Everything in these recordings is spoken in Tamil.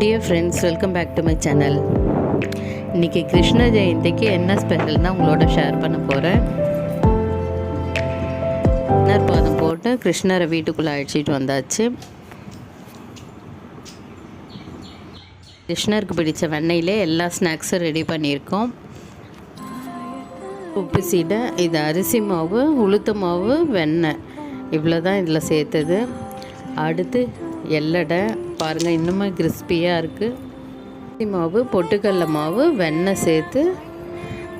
Dear friends welcome back to my channel இன்றைக்கி கிருஷ்ண ஜெயந்திக்கு என்ன ஸ்பெஷல்னா உங்களோட ஷேர் பண்ண போகிறேன் கிருஷ்ணர் போட்டு கிருஷ்ணரை வீட்டுக்குள்ளே அழைச்சிட்டு வந்தாச்சு. கிருஷ்ணருக்கு பிடித்த வெண்ணெயிலே எல்லா ஸ்நாக்ஸும் ரெடி பண்ணியிருக்கோம். உப்பு சீடை இது அரிசி மாவு உளுத்த மாவு வெண்ணெய். இவ்வளோ தான் இதில் சேர்த்தது. அடுத்து எல்லடை பாருங்கள் இன்னுமே கிறிஸ்பியாக இருக்குது மாவு பொட்டுக்கடல மாவு வெண்ணெய் சேர்த்து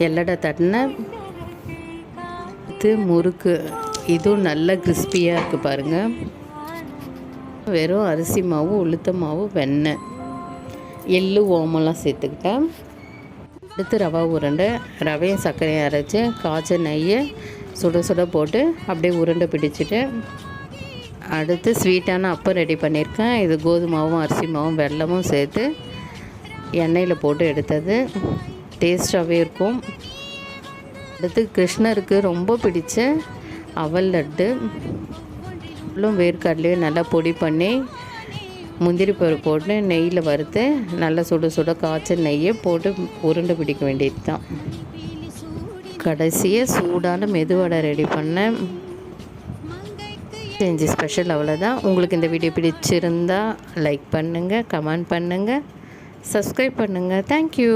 எல்லடை தட்டின இது முறுக்கு. இதுவும் நல்ல கிறிஸ்பியாக இருக்குது பாருங்கள் வெறும் அரிசி மாவு உளுத்த மாவு வெண்ணெய். எள்ளு ஓமெல்லாம் சேர்த்துக்கிட்டேன். அடுத்து ரவா உருண்டை. ரவையும் சர்க்கரையும் அரைச்சி காய்ச்ச நெய்யை சுட சுட போட்டு அப்படியே உருண்டை பிடிச்சிட்டு அடுத்து ஸ்வீட்டான அப்பம் ரெடி பண்ணியிருக்கேன். இது கோதுமாவும் அரிசி மாவும் வெல்லமும் சேர்த்து எண்ணெயில் போட்டு எடுத்தது. டேஸ்ட்டாகவே இருக்கும். அடுத்து கிருஷ்ணருக்கு ரொம்ப பிடிச்ச அவல் லட்டு. இவ்வளோ வேர்க்கடலையும் நல்லா பொடி பண்ணி முந்திரி பருப்பு போட்டு நெய்யில் வறுத்து நல்லா சுட சுட காய்ச்சல் நெய்யை போட்டு உருண்டை பிடிக்க வேண்டியது தான் கடைசியாக சூடான மெதுவடை ரெடி பண்ணேன். செஞ்சு ஸ்பெஷல் அவ்வளோதான் உங்களுக்கு இந்த வீடியோ பிடிச்சிருந்தா லைக் பண்ணுங்கள் கமெண்ட் பண்ணுங்கள் சப்ஸ்கிரைப் பண்ணுங்கள் தேங்க்யூ